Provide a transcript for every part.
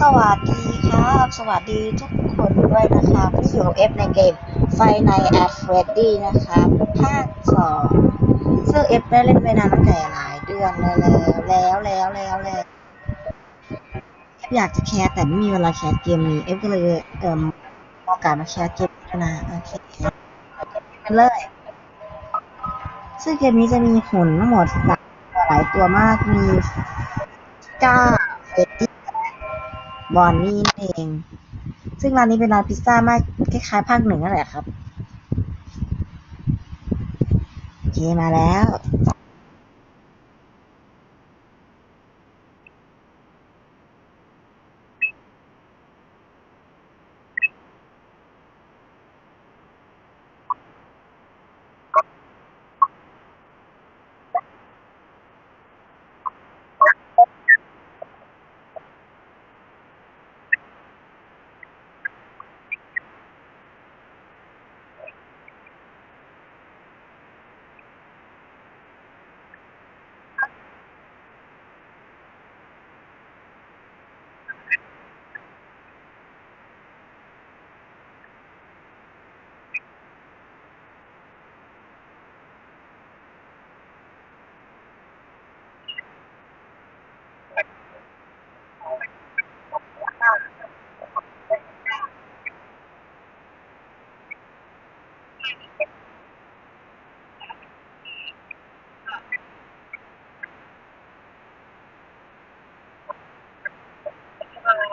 สวัสดีครับ สวัสดีทุกคนด้วยนะครับที่อยู่เอฟในเกมไฟในแอฟเรดดี้นะครับภาคสองซึ่งเอฟได้เล่นไปนานตั้งแต่หลายเดือนเลยแล้วแล้วแล้วแล้วเอฟอยากจะแคสแต่ไม่มีเวลาแคสเกมนี้เอฟก็เลยเอ่มโอกาสมาแคสเกมนี้นะโอเคกันเลย ซึ่งเกมนี้จะมีหุ่นทั้งหมดหลายตัวมากมีก้าเฟดดี้ บอนนี่นั่นเอง ซึ่งร้านนี้เป็นร้านพิซซ่ามากคล้ายๆภาคหนึ่งนั่นแหละครับ โอเคมาแล้ว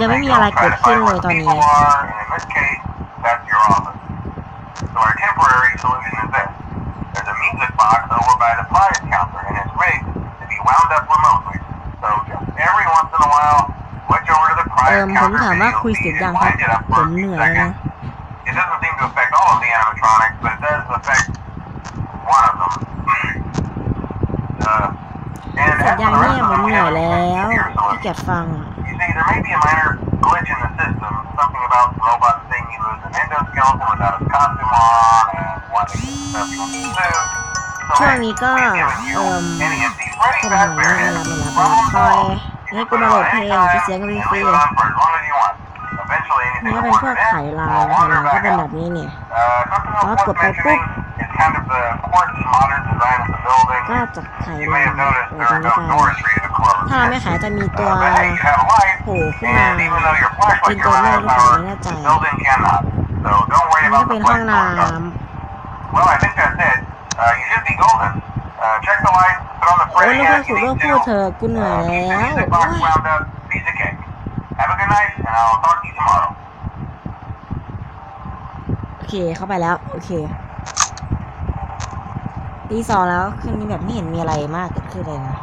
ยังไม่มีอะไรเกิดขึ้นเลยตอนนี้ เอิมผมถามว่าคุยเสร็จ see ยังครับ ผมเหนื่อยนะ It doesn't seem to affect all of the animatronics, but it does affect one of them. Uh, and เสร็จ as ยัง for the rest of them, เหนื่อย we แล้ have ว computer ที่ solutions. เกียจฟัง You see, there may be a minor glitch in the system, something about the robot saying he lose an endoskeleton without his costume on, and wanting to stuff you into the suit. So ช่วง hey, นี้ก็ we've given you เอิม any of these Freddy ก็เป็นอย่างนี้ Fazbear ไม่รับไม่รับ Problem คอย solved. ให้กูมาโหลดเพลงจะเสียงก็มี and ฟรี leave it on for as long as you want. Eventually, นี่ anything ก็ that เป็นพวก wanders ไข in ลาน will ไขลาน wander ก็ back เป็นแบ out. บนี้เนี่ย Uh, something else อ๋อ worth กดไปปุ๊บ ก็จะไข You ลา may น have เปิ noticed ด there ตร are งนี้ no ไป doors for you to close. ถ้าเราไม่ขายจะมีตัว Uh, but hey, you have a light, โผล่ขึ้น and มา even though your เป็ flashlight น can ตัว run แม่ out ห of รือเปล่า power, ไม่แน่ใจ the building cannot. So don't worry นี่ก็ about เป็ the นห้อง flight น้ code. Well, I think that's it. Uh, you should be golden. Uh, check the lights, put on the ำโอ้ย Freddy เลิก hat พู you ดเลิก need พูด to. เธอะกูเหนื่อย Uh, keep the แล้ว music โอ้ box ย wound up, piece of cake. Have a good night, and I'll talk to you tomorrow. โอเคเข้าไปแล้ว โอเค ตีสองแล้วคืนนี้แบบไม่เห็นมีอะไรมากเกิดขึ้นเลยนะ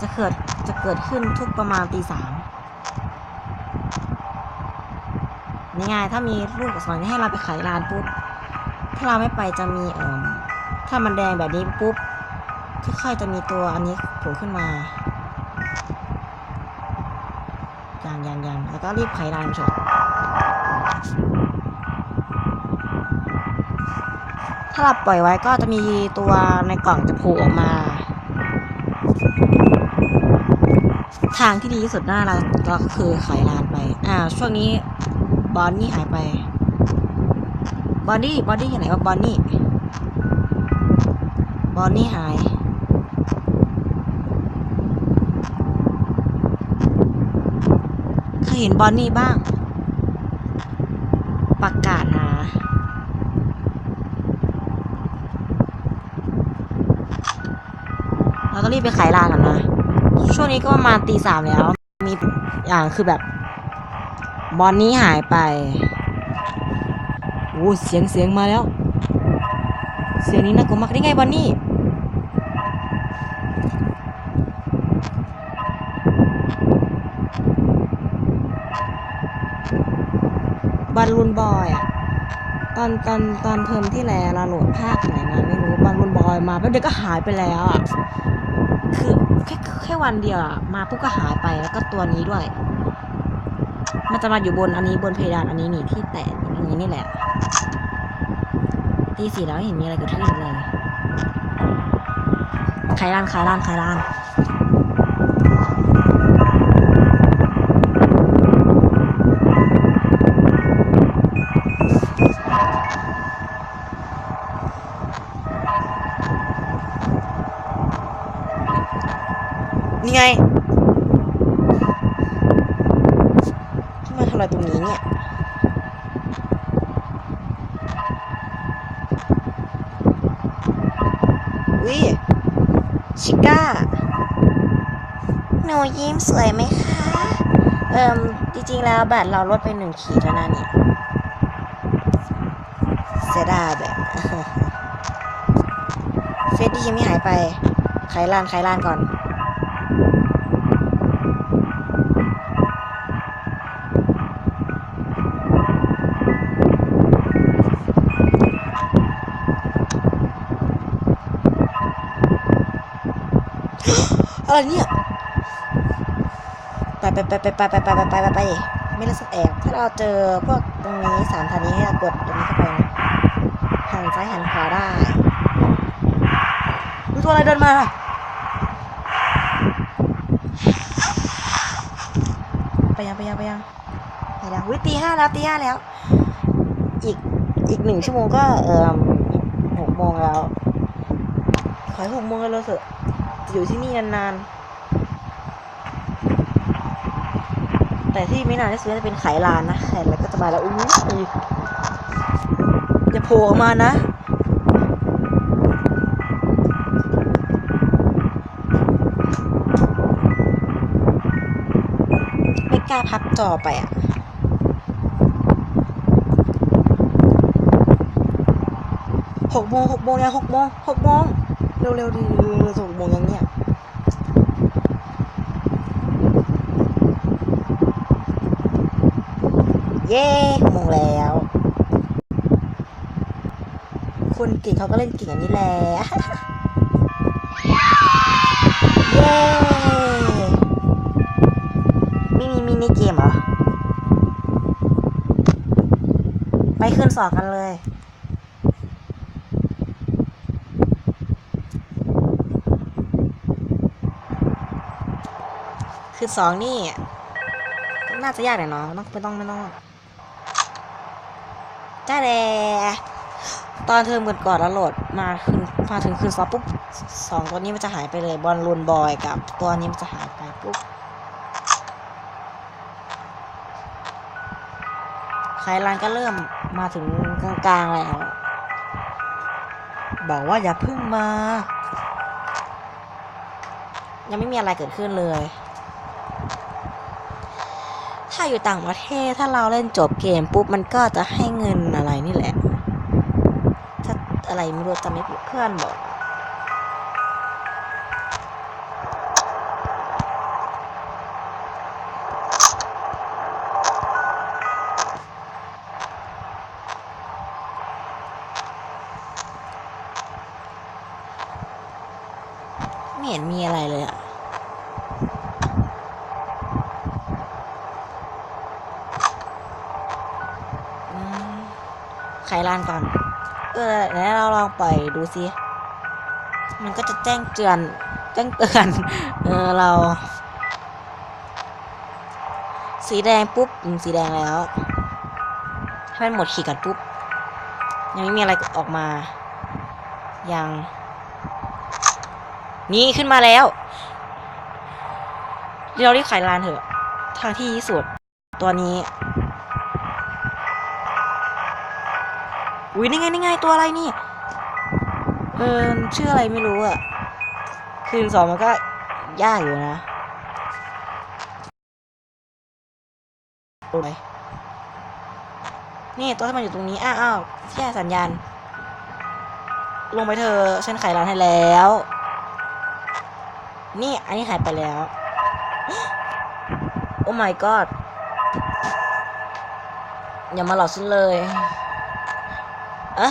จะเกิดจะเกิดขึ้นทุกประมาณตีสามนี่ไงถ้ามีรูปกับสอนให้เราไปขายร้านปุ๊บ ถ้าเราไม่ไปจะมีเอ่อถ้ามันแดงแบบนี้ปุ๊บค่อยๆจะมีตัวอันนี้โผล่ขึ้นมายังยังยังแล้วก็รีบขายร้านเฉาเราปล่อยไว้ก็จะมีตัวในกล่องจะโผล่ออกมา ทางที่ดีที่สุดหน้าเราก็คือขายร้านไป อ่า ช่วงนี้บอนนี่หายไป บอนนี่บอนนี่อยู่ไหนวะบอนนี่ บอนนี่หายเคยเห็นบอนนี่บ้าง ประกาศ รีบไปขายลานก่อนนะ ช่วงนี้ก็ประมาณตีสามแล้ว มีอย่างคือแบบ บอลนี้หายไปโอ้เสียงเสียงมาแล้ว เสียงนี้น่ากลัวมากได้ไงบอลนี่บอลลูนบอยอะตอนตอนตอนเทอมที่แล้วเราโหลดภาคไหนมาไม่รู้บอลลูนบอยมาแป๊บเดียวก็หายไปแล้วอะ แค่แค่วันเดียวอะมาปุ๊บก็หายไปแล้วก็ตัวนี้ด้วย มันจะมาอยู่บนอันนี้บนเพดานอันนี้นี่ที่แตะอย่างนี้นี่แหละตีสี่แล้วเห็นมีอะไรเกิดขึ้นเลยขายร้านขายร้านขายร้าน นี่ไงมาทำอะไรตรงนี้เนี่ยวิชิก้า หนูยิ้มสวยไหมคะ เอิ่ม จริงๆ แล้วแบตรเราลดไปหนึ่งขีดแล้วนะเนี่ยเสียดายแบบเฟดดี้ยังไม่หายไปไขลานไขลานก่อน อะไรเนี่ยไปไปไปไปไปไปไปไปไปไปไปไม่รู้สึกแอบถ้าเราเจอพวกตรงนี้สามทางนี้ให้เรากดตรงนี้เข้าไปหันซ้ายหันขวาได้ดูตัวอะไรเดินมาไปยังไปยังไปยังไปยังวิตีห้าแล้วตีห้าแล้ว อีกอีกหนึ่งชั่วโมงก็เออหกโมงแล้วขอให้หกโมงกันเลยเถอะ อยู่ที่นี่นานๆ แต่ที่ไม่นานที่สุดจะเป็นไขลานนะ ไขแล้วก็จะมาแล้วอุ้ยอย่าโผล่ออกมานะไม่กล้าพับจอไปอะ หกโมงหกโมงยังหกโมงหกโมง เร็วๆดีเร็วเร็วๆหกโมงยังเนี่ยเย้หกโมงแล้ว คนเก่งเขาก็เล่นเก่งอย่างนี้แหละเย้ไม่มีมินิเกมเหรอ ไปขึ้นสอบกันเลย คือสองนี่ น่าจะยากหน่อยเนาะต้องไม่ต้องไม่ต้องจ้าแดตอนเทอมก่อนก่อนๆแล้วโหลดมาคืนมาถึงคืนสอปุ๊บสองตัวนี้มันจะหายไปเลยบอลลูนบอยกับ ตัวนี้มันจะหายไปปุ๊บไคลานก็เริ่มมาถึงกลางๆแล้วบอกว่าอย่าพึ่งมา ยังไม่มีอะไรเกิดขึ้นเลยาอยู่ต่างประเทศถ้าเราเล่นจบเกมปุ๊บมันก็จะให้เงินอะไรนี่แหละ ถ้าอะไรไม่รู้จำไม่ผิดเพื่อนบอกไม่เห็นมีอะไรเลยอะ อืมไขลานก่อน เออแล้วเราลองปล่อยดูสิมันก็จะแจ้งเตือน แจ้งเตือน เออเรา สีแดงปุ๊บสีแดงแล้วถ้ามันหมดขีดกันปุ๊บ ยังไม่มีอะไรออกมา ยัง นี่ขึ้นมาแล้ว เรารีบไขลานเถอะ ทางที่ดีที่สุด ตัวนี้ อุ้ยนี่ไงนี่ไงตัวอะไรนี่ เออชื่ออะไรไม่รู้อะคืนสองมันก็ยากอยู่นะดูไหมนี่ตัวที่มันอยู่ตรงนี้ อ้าวอ้าวแค่สัญญาณ ลงไปเธอฉันไขร้านให้แล้ว นี่อันนี้หายไปแล้ว โอ้ my god อย่ามาหลอกฉันเลย อะ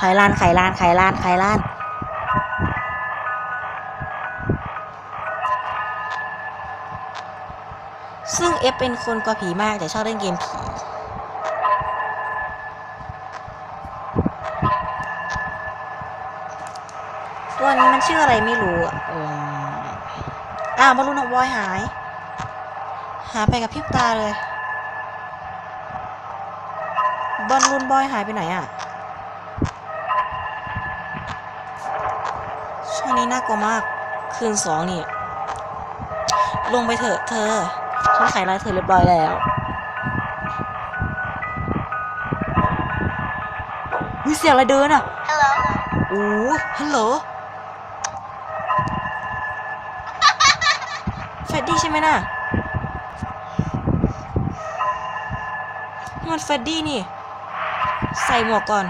ขายร้านขายร้านขายร้านขายร้านซึ่งเอฟเป็นคนกลัวผีมากแต่ชอบเล่นเกมผี ตัวนี้มันชื่ออะไรไม่รู้อะอืมอ้าวบอลลูนของบอยหาย หายไปกับพริบตาเลย บอลลูนบอยหายไปไหนอะช่วงนี้น่ากลัวมาก คืนสองนี่ ลงไปเถอะเธอ ฉันขายลายเธอเรียบร้อยแล้ววิเสียงอะไรเดินอะ Hello. โอ้ฮัลโหลเฟรดดี้ใช่ ไหมน่ะนี่มันเฟรดดี้นี่ ใส่หมวกก่อน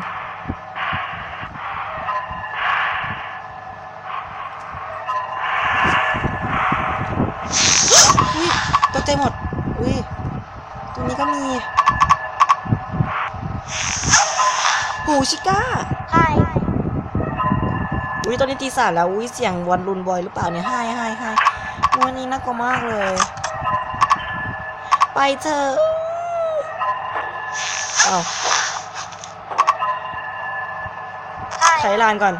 อุ้ยตกใจหมด อุ้ยตรงนี้ก็มีหูชิก้า Hi. อุ้ยตอนนี้ตีสามแล้ว อุ้ยเสียงวันรุนบอยหรือเปล่าเนี่ยไฮไฮไฮ วันนี้น่ากลัวมากเลย ไปเถอะเอาไข Hi. ลานก่อน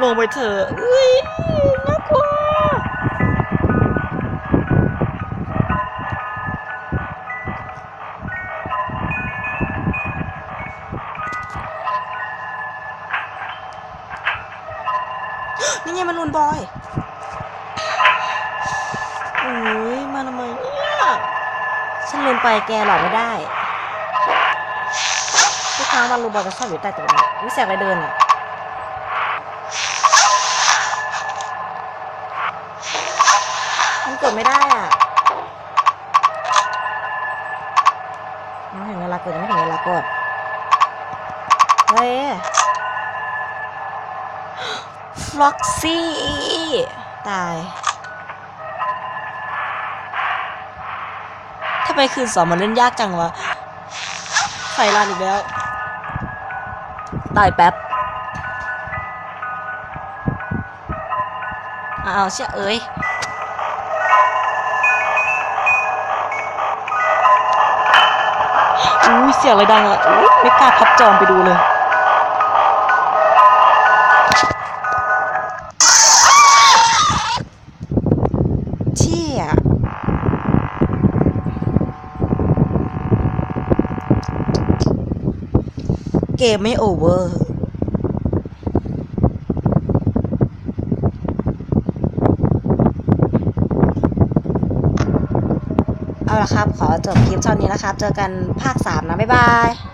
ลงไปเถอะ แกหลอกไม่ได้ทุกครั้งวันรุนบอยจะชอบอยู่ใต้ต๊ะนี้วิเศษไรเดินอะมันกดไม่ได้อะยังไม่ถึงเวลากดยังไม่ถึงเวลากดเฮ้ยฟล็อกซี่ ตายำไมคืนสองมันเล่นยากจังวะไฟลานอีกแล้ว ตายแป๊บอ้าวเชี่ยเอ้ยอู้เสียงอะไรดังอะไม่กล้าพับจอมไปดูเลย มไม่โอเวอร์เอาละครับ ขอจบคลิปเท่านี้นะครับ เจอกันภาค 3 นะ บ๊ายบาย